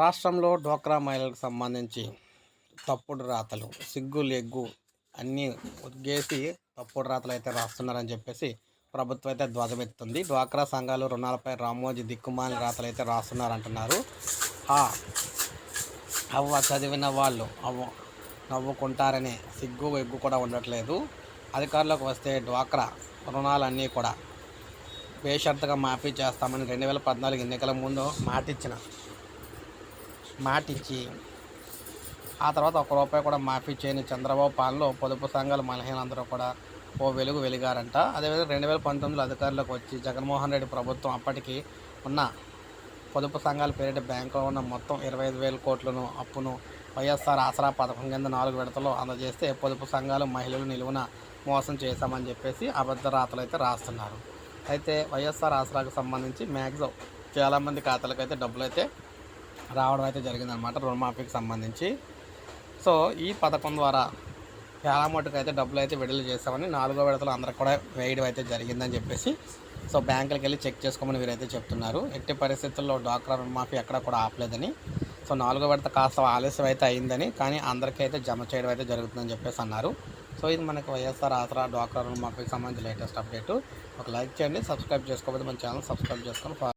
రాష్ట్రంలో డ్వాక్రా మహిళలకు సంబంధించి తప్పుడు రాతలు సిగ్గు లెగ్గు అన్నీ ఉద్గేసి తప్పుడు రాతలు అయితే రాస్తున్నారని చెప్పేసి ప్రభుత్వం అయితే ధ్వజమెత్తుంది. డ్వాక్రా సంఘాలు రుణాలపై రామోజీ దిక్కుమాలి రాతలు అయితే రాస్తున్నారంటున్నారు. అవ్వ చదివిన వాళ్ళు అవ్వ నవ్వుకుంటారనే సిగ్గు ఎగ్గు కూడా ఉండట్లేదు. అధికారులకు వస్తే డ్వాక్రా రుణాలన్నీ కూడా బేషరతుగా మాఫీ చేస్తామని రెండు వేల పద్నాలుగు ఎన్నికల ముందు మాటిచ్చిన మాటిచ్చి ఆ తర్వాత ఒక రూపాయి కూడా మాఫీ చేయని చంద్రబాబు పాలనలో పొదుపు సంఘాల మలహీనందరూ కూడా ఓ వెలుగు వెలిగారంట. అదేవిధంగా రెండు వేల పంతొమ్మిదిలో అధికారులకు వచ్చి జగన్మోహన్ రెడ్డి ప్రభుత్వం అప్పటికి ఉన్న పొదుపు సంఘాల పేరిట బ్యాంకులో ఉన్న మొత్తం ఇరవై ఐదు వేల కోట్లను అప్పును వైఎస్ఆర్ ఆసరా పథకం కింద నాలుగు విడతలు అందజేస్తే పొదుపు సంఘాలు మహిళలు నిలువున మోసం చేశామని చెప్పేసి అబద్ధ రాతలు అయితే రాస్తున్నారు. అయితే వైఎస్ఆర్ ఆసరాకు సంబంధించి మ్యాక్సిమం చాలామంది ఖాతాలకు అయితే డబ్బులు అయితే రావడం అయితే జరిగిందనమాట రుణమాఫీకి సంబంధించి. సో ఈ పథకం ద్వారా చాలా మటుకు అయితే డబ్బులు అయితే విడుదల చేస్తామని నాలుగో విడతలు అందరికి కూడా వేయడం అయితే జరిగిందని చెప్పేసి సో బ్యాంకులకు వెళ్ళి చెక్ చేసుకోమని వీరైతే చెప్తున్నారు. ఎట్టి పరిస్థితుల్లో డ్వాక్రా రుణమాఫీ ఎక్కడ కూడా ఆపలేదని సో నాలుగో విడత కాస్త ఆలస్యం అయితే అయిందని కానీ అందరికీ అయితే జమ చేయడం అయితే జరుగుతుందని చెప్పేసి అన్నారు. సో ఇది మనకి వైఎస్ఆర్ ఆసరా డ్వాక్రా రుణమాఫీకి సంబంధించి లేటెస్ట్ అప్డేట్. ఒక లైక్ చేయండి సబ్స్క్రైబ్ చేసుకోకపోతే మన ఛానల్ సబ్స్క్రైబ్ చేసుకొని